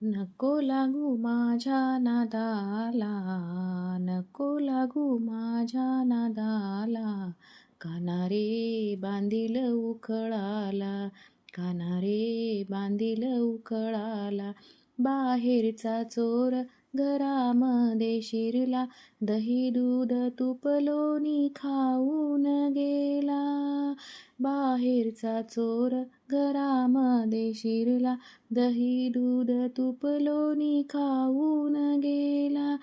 नको लागू माझ्या नादाला नको लागू माझ्या नादाला. कानारे बांधील उखळाला कानारे बांधील उखळाला. बाहेरचा चोर घरामध्ये शिरला दही दूध तुपलोनी खाऊन गेला. बाहेरचा चोर घरामध्ये शिरला. दही दूध तूप लोणी खाऊन गेला.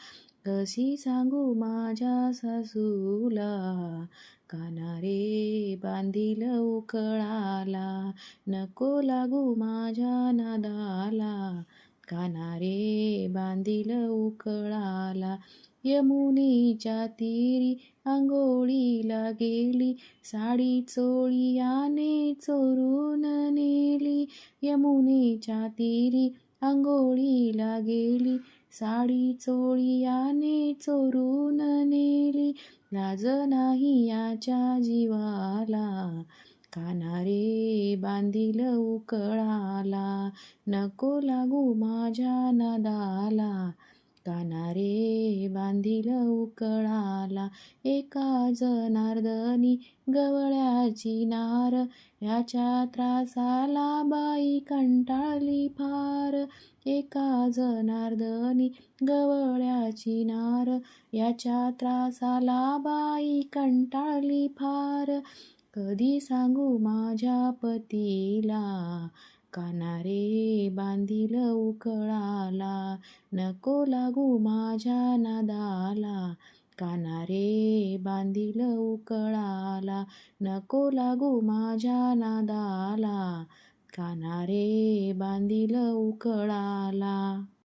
कशी सांगू माझ्या सासूला? कानारे बांधील उकळाला. नको लागू माझ्या नादाला. कानारे बांधील उकळाला. यमुनेच्या तीरी आंघोळीला गेली. साडी चोळीयाने चोरून नेली. यमुनेच्या तीरी आंघोळीला गेली. साडी चोळीयाने चोरून नेली. लाज नाही याच्या जीवाला. कानारे बांधील उकळाला नको लागू माझ्या नादाला. कानारे बांधील उकळाला एका जनार्दनी गवळ्याची नार याच्या त्रासाला बाई कंटाळली फार. एका जनार्दनी गवळ्याची नार याच्या त्रासाला बाई कंटाळली फार. कधी सांगू माझ्या पतीला? कानारे बांधील उकळाला. नको लागू माझ्या नादाला. कानारे बांधील उकळाला. नको लागू माझ्या नादाला. कानारे बांधील उकळाला.